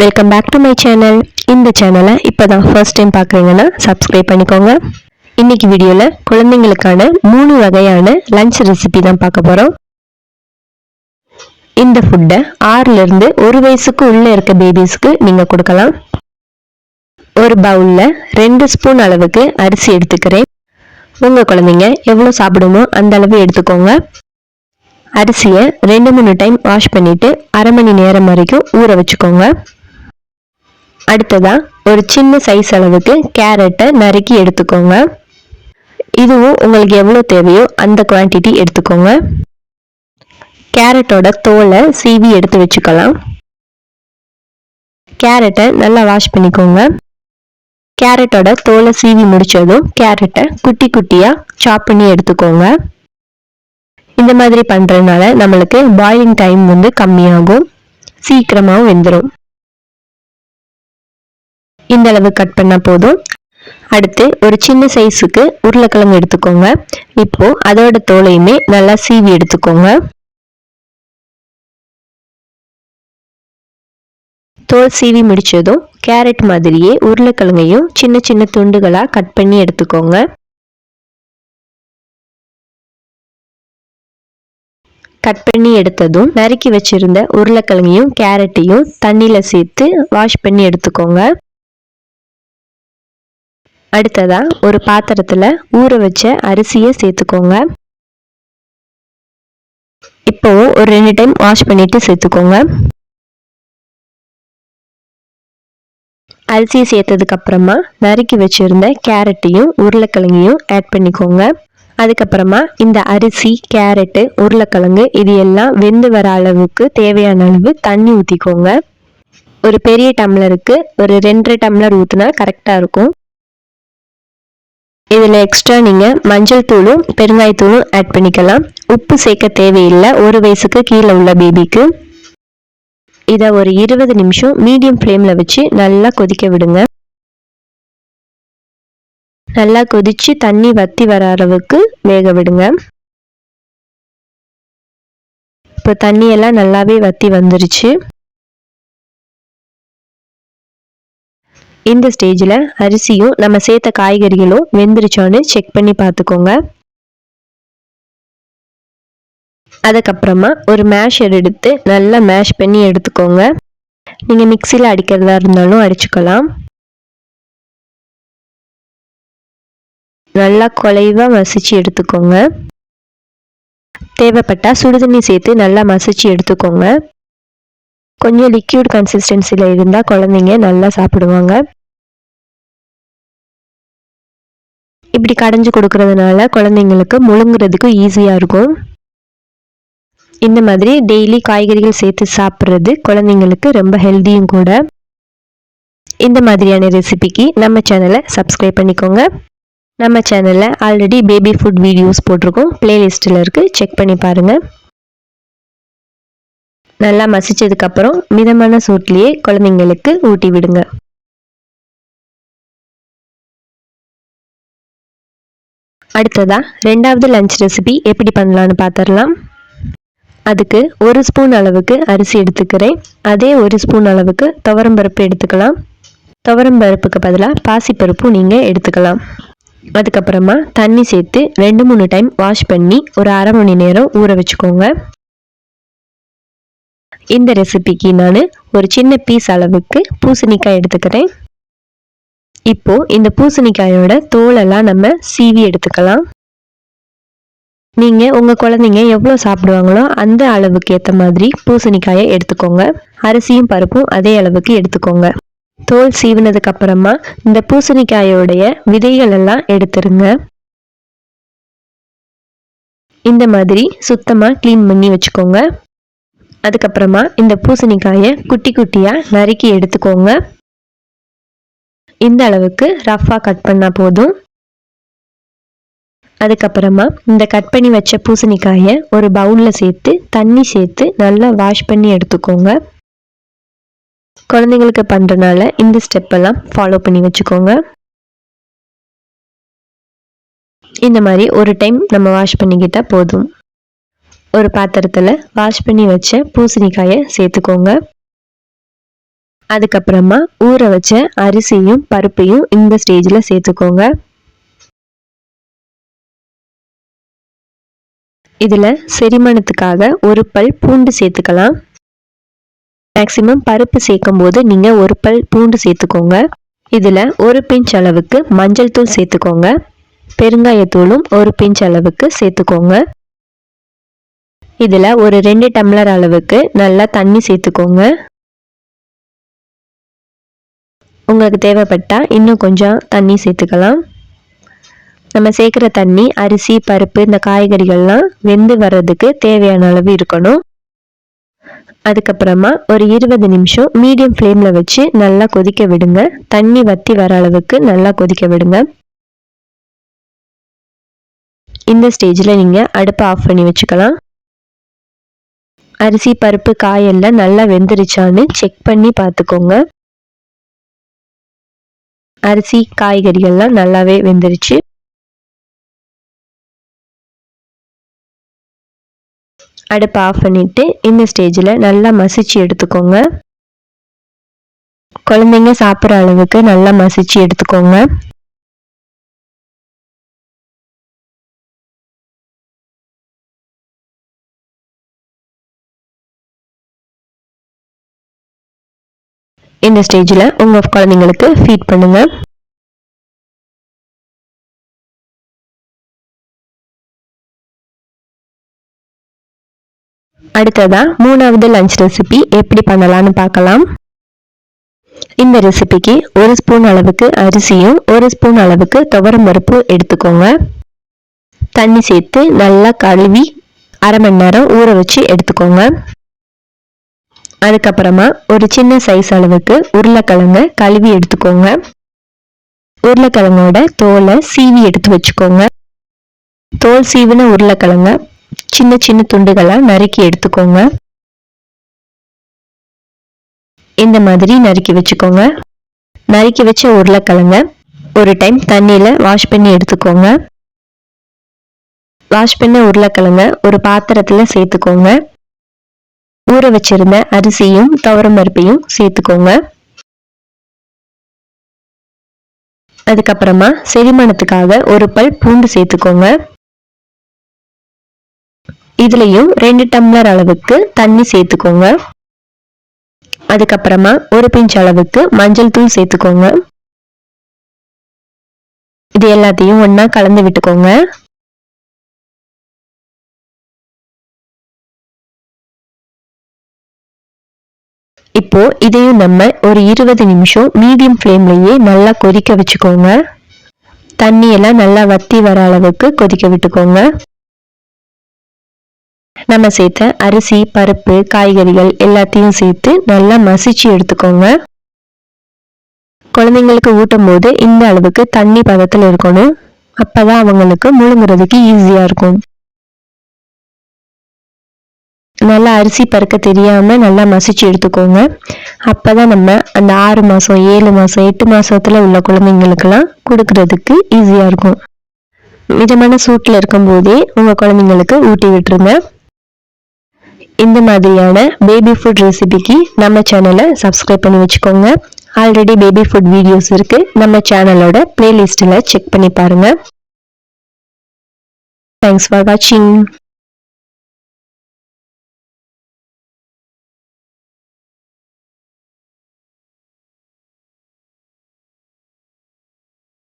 Welcome back to my channel இந்த சேனலை இப்போ தான் ஃபர்ஸ்ட் டைம் பார்க்குறீங்கன்னா சப்ஸ்கிரைப் பண்ணிக்கோங்க. இன்னைக்கு வீடியோவில் குழந்தைங்களுக்கான மூணு வகையான லஞ்ச் ரெசிபி தான் பார்க்க போகிறோம் இந்த ஃபுட்டை ஆறுலேருந்து ஒரு வயசுக்கு உள்ளே இருக்க பேபிஸ்க்கு நீங்கள் கொடுக்கலாம். ஒரு பவுலில் ரெண்டு ஸ்பூன் அளவுக்கு அரிசி எடுத்துக்கிறேன். உங்கள் குழந்தைங்க எவ்வளோ சாப்பிடுமோ அந்த அளவு எடுத்துக்கோங்க. அரிசியை ரெண்டு மூணு டைம் வாஷ் பண்ணிவிட்டு அரை மணி நேரம் வரைக்கும் ஊற வச்சுக்கோங்க. அடுத்ததா ஒரு சின்ன சைஸ் அளவுக்கு கேரட்டை நறுக்கி எடுத்துக்கோங்க. இதுவும் உங்களுக்கு எவ்வளோ தேவையோ அந்த குவான்டிட்டி எடுத்துக்கோங்க. கேரட்டோட தோலை சீவி எடுத்து வச்சுக்கலாம். கேரட்டை நல்லா வாஷ் பண்ணிக்கோங்க. கேரட்டோட தோலை சீவி முடிச்சதும் கேரட்டை குட்டி குட்டியாக சாப் பண்ணி எடுத்துக்கோங்க. இந்த மாதிரி பண்ணுறதுனால நம்மளுக்கு பாயிலிங் டைம் வந்து கம்மியாகும். சீக்கிரமாகவும் வெந்துடும் இந்த அளவு கட் பண்ணால் போதும். அடுத்து ஒரு சின்ன சைஸுக்கு உருளைக்கிழங்கு எடுத்துக்கோங்க. இப்போ அதோட தோலையுமே நல்லா சீவி எடுத்துக்கோங்க. தோல் சீவி முடிச்சதும் கேரட் மாதிரியே உருளைக்கிழங்கையும் சின்ன சின்ன துண்டுகளாக கட் பண்ணி எடுத்துக்கோங்க. கட் பண்ணி எடுத்ததும் நறுக்கி வச்சிருந்த உருளைக்கிழங்கையும் கேரட்டையும் தண்ணியில் சேர்த்து வாஷ் பண்ணி எடுத்துக்கோங்க. அடுத்ததாக ஒரு பாத்திரத்தில் ஊற வச்ச அரிசியை சேர்த்துக்கோங்க. இப்போவும் ஒரு ரெண்டு டைம் வாஷ் பண்ணிவிட்டு சேர்த்துக்கோங்க. அரிசியை சேர்த்ததுக்கப்புறமா நறுக்கி வச்சுருந்த கேரட்டையும் உருளைக்கிழங்கையும் ஆட் பண்ணிக்கோங்க. அதுக்கப்புறமா இந்த அரிசி கேரட்டு உருளைக்கிழங்கு இது எல்லாம் வெந்து வர அளவுக்கு தேவையான அளவு தண்ணி ஊற்றிக்கோங்க ஒரு பெரிய டம்ளருக்கு ஒரு ரெண்டரை டம்ளர் ஊற்றினா கரெக்டாக இருக்கும். இதில் எக்ஸ்ட்ரா நீங்கள் மஞ்சள் தூளும் பெருங்காயத்தூளும் ஆட் பண்ணிக்கலாம். உப்பு சேர்க்க தேவையில்லை. ஒரு வயசுக்கு கீழே உள்ள பேபிக்கு இதை ஒரு இருபது நிமிஷம் மீடியம் ஃப்ளேமில் வச்சு நல்லா கொதிக்க விடுங்க. நல்லா கொதிச்சு தண்ணி வத்தி வர அளவுக்கு வேக விடுங்க. இப்போ தண்ணியெல்லாம் நல்லாவே வத்தி வந்துருச்சு. இந்த ஸ்டேஜில் அரிசியும் நம்ம சேர்த்த காய்கறிகளும் வெந்துருச்சோன்னு செக் பண்ணி பார்த்துக்கோங்க. அதுக்கப்புறமா ஒரு மேஷர் எடுத்து நல்லா மேஷ் பண்ணி எடுத்துக்கோங்க. நீங்கள் மிக்சியில் அடிக்கிறதா இருந்தாலும் அடிச்சுக்கலாம். நல்லா குலைவாக மசிச்சு எடுத்துக்கோங்க. தேவைப்பட்டால் சுடுதண்ணி சேர்த்து நல்லா மசிச்சு எடுத்துக்கோங்க. கொஞ்சம் லிக்யூட் கன்சிஸ்டன்சியில் இருந்தால் குழந்தைங்க நல்லா சாப்பிடுவாங்க. இப்படி கடைஞ்சி கொடுக்கறதுனால குழந்தைங்களுக்கு முழுங்குறதுக்கு ஈஸியாக இருக்கும். இந்த மாதிரி டெய்லி காய்கறிகள் சேர்த்து சாப்பிட்றது குழந்தைங்களுக்கு ரொம்ப ஹெல்த்தியும் கூட. இந்த மாதிரியான ரெசிபிக்கு நம்ம சேனலை சப்ஸ்கிரைப் பண்ணிக்கோங்க. நம்ம சேனலில் ஆல்ரெடி பேபி ஃபுட் வீடியோஸ் போட்டிருக்கோம். பிளேலிஸ்ட்டில் இருக்குது செக் பண்ணி பாருங்கள் நல்லா மசிச்சதுக்கப்புறம் மிதமான சூட்லேயே குழந்தைங்களுக்கு ஊட்டி விடுங்க. அடுத்ததாக ரெண்டாவது லஞ்ச் ரெசிபி எப்படி பண்ணலான்னு பார்த்துடலாம் அதுக்கு ஒரு ஸ்பூன் அளவுக்கு அரிசி எடுத்துக்கிறேன். அதே ஒரு ஸ்பூன் அளவுக்கு துவரம்பருப்பு எடுத்துக்கலாம். துவரம்பருப்புக்கு பதிலாக பாசிப்பருப்பும் நீங்கள் எடுத்துக்கலாம். அதுக்கப்புறமா தண்ணி சேர்த்து ரெண்டு மூணு டைம் வாஷ் பண்ணி ஒரு அரை மணி நேரம் ஊற வச்சுக்கோங்க. இந்த ரெசிபிக்கு நான் ஒரு சின்ன பீஸ் அளவுக்கு பூசணிக்காய் எடுத்துக்கிறேன். இப்போது இந்த பூசணிக்காயோட தோலெல்லாம் நம்ம சீவி எடுத்துக்கலாம். நீங்கள் உங்கள் குழந்தைங்க எவ்வளோ சாப்பிடுவாங்களோ அந்த அளவுக்கு ஏற்ற மாதிரி பூசணிக்காயை எடுத்துக்கோங்க. அரிசியும் பருப்பும் அதே அளவுக்கு எடுத்துக்கோங்க. தோல் சீவினதுக்கு அப்புறமா இந்த பூசணிக்காயோடைய விதைகள் எல்லாம் எடுத்துருங்க. இந்த மாதிரி சுத்தமாக க்ளீன் பண்ணி வச்சுக்கோங்க. அதுக்கப்புறமா இந்த பூசணிக்காயை குட்டி குட்டியாக நறுக்கி எடுத்துக்கோங்க. இந்த அளவுக்கு ரஃப்பாக கட் பண்ணால் போதும். அதுக்கப்புறமா இந்த கட் பண்ணி வச்ச பூசணிக்காயை ஒரு பவுலில் சேர்த்து தண்ணி சேர்த்து நல்லா வாஷ் பண்ணி எடுத்துக்கோங்க. குழந்தைங்களுக்கு பண்ணுறனால இந்த ஸ்டெப்பெல்லாம் ஃபாலோ பண்ணி வச்சுக்கோங்க. இந்த மாதிரி ஒரு டைம் நம்ம வாஷ் பண்ணிக்கிட்டால் போதும். ஒரு பாத்திரத்தில் வாஷ் பண்ணி வச்ச பூசணிக்காயை சேர்த்துக்கோங்க. அதுக்கப்புறமா ஊற வச்ச அரிசியும் பருப்பையும் இந்த ஸ்டேஜில் சேர்த்துக்கோங்க. இதில் செரிமானத்துக்காக ஒரு பல் பூண்டு சேர்த்துக்கலாம். மேக்சிமம் பருப்பு சேர்க்கும் போது நீங்கள் ஒரு பல் பூண்டு சேர்த்துக்கோங்க. இதில் ஒரு பிஞ்ச் அளவுக்கு மஞ்சள் தூள் சேர்த்துக்கோங்க. பெருங்காயத்தூளும் ஒரு பிஞ்ச் அளவுக்கு சேர்த்துக்கோங்க. இதில் ஒரு ரெண்டு டம்ளர் அளவுக்கு நல்லா தண்ணி சேர்த்துக்கோங்க. உங்களுக்கு தேவைப்பட்டால் இன்னும் கொஞ்சம் தண்ணி சேர்த்துக்கலாம். நம்ம சேர்க்குற தண்ணி அரிசி பருப்பு இந்த காய்கறிகள்லாம் வெந்து வர்றதுக்கு தேவையான அளவு இருக்கணும். அதுக்கப்புறமா ஒரு இருபது நிமிஷம் மீடியம் ஃப்ளேமில் வச்சு நல்லா கொதிக்க விடுங்க. தண்ணி வத்தி வர அளவுக்கு நல்லா கொதிக்க விடுங்க. இந்த ஸ்டேஜில் நீங்கள் அடுப்பை ஆஃப் பண்ணி வச்சுக்கலாம். அரிசி பருப்பு காயெல்லாம் நல்லா வெந்துருச்சான்னு செக் பண்ணி பார்த்துக்கோங்க. அரிசி காய்கறிகள்லாம் நல்லாவே வெந்துருச்சு. அடுப்பை ஆஃப் பண்ணிவிட்டு இந்த ஸ்டேஜில் நல்லா மசிச்சு எடுத்துக்கோங்க. குழந்தைங்க சாப்பிட்ற அளவுக்கு நல்லா மசிச்சு எடுத்துக்கோங்க. இந்த ஸ்டேஜில் உங்கள் குழந்தைங்களுக்கு ஃபீட் பண்ணுங்கள் அடுத்ததா மூணாவது லஞ்ச் ரெசிபி எப்படி பண்ணலான்னு பார்க்கலாம். இந்த ரெசிபிக்கு ஒரு ஸ்பூன் அளவுக்கு அரிசியும் ஒரு ஸ்பூன் அளவுக்கு துவரம் பருப்பு எடுத்துக்கோங்க. தண்ணி சேர்த்து நல்லா கழுவி அரை மணி நேரம் ஊற வச்சு எடுத்துக்கோங்க. அதுக்கப்புறமா ஒரு சின்ன சைஸ் அளவுக்கு உருளைக்கிழங்க கழுவி எடுத்துக்கோங்க. உருளைக்கிழங்கோட தோலை சீவி எடுத்து வச்சுக்கோங்க. தோல் சீவின உருளைக்கிழங்க சின்ன சின்ன துண்டுகளாக நறுக்கி எடுத்துக்கோங்க. இந்த மாதிரி நறுக்கி வச்சுக்கோங்க. நறுக்கி வச்ச உருளைக்கிழங்க ஒரு டைம் தண்ணியில் வாஷ் பண்ணி எடுத்துக்கோங்க. வாஷ் பண்ண உருளைக்கிழங்க ஒரு பாத்திரத்தில் சேர்த்துக்கோங்க. ஊற வச்சிருந்த அரிசியும் துவரம் பருப்பையும் சேர்த்துக்கோங்க. அதுக்கப்புறமா செரிமானத்துக்காக ஒரு பல் பூண்டு சேர்த்துக்கோங்க. இதுலேயும் ரெண்டு டம்ளர் அளவுக்கு தண்ணி சேர்த்துக்கோங்க. அதுக்கப்புறமா ஒரு பிஞ்ச் அளவுக்கு மஞ்சள் தூள் சேர்த்துக்கோங்க. இது எல்லாத்தையும் ஒன்றா கலந்து விட்டுக்கோங்க. இப்போ இதையும் நம்ம ஒரு இருபது நிமிஷம் மீடியம் ஃப்ளேம்லேயே நல்லா கொதிக்க வச்சுக்கோங்க. தண்ணியெல்லாம் நல்லா வத்தி வர அளவுக்கு கொதிக்க விட்டுக்கோங்க. நம்ம சேர்த்த அரிசி பருப்பு காய்கறிகள் எல்லாத்தையும் சேர்த்து நல்லா மசிச்சு எடுத்துக்கோங்க. குழந்தைங்களுக்கு ஊட்டும் போது இந்த அளவுக்கு தண்ணி பதத்தில் இருக்கணும். அப்போதான் அவங்களுக்கு முழுங்குறதுக்கு ஈஸியாக இருக்கும். நல்லா அரிசி பறக்க தெரியாமல் நல்லா மசிச்சு எடுத்துக்கோங்க. அப்போ தான் நம்ம அந்த ஆறு மாதம் ஏழு மாதம் எட்டு மாதத்தில் உள்ள குழந்தைங்களுக்கெல்லாம் கொடுக்கறதுக்கு ஈஸியாக இருக்கும். மிதமான சூட்டில் இருக்கும் போதே குழந்தைங்களுக்கு ஊட்டி விட்டுருங்க. இந்த மாதிரியான பேபி ஃபுட் ரெசிபிக்கு நம்ம சேனலை சப்ஸ்கிரைப் பண்ணி வச்சுக்கோங்க. ஆல்ரெடி பேபி ஃபுட் வீடியோஸ் இருக்குது நம்ம சேனலோட பிளேலிஸ்ட்டில் செக் பண்ணி பாருங்கள் தேங்க்ஸ் ஃபார் வாட்சிங்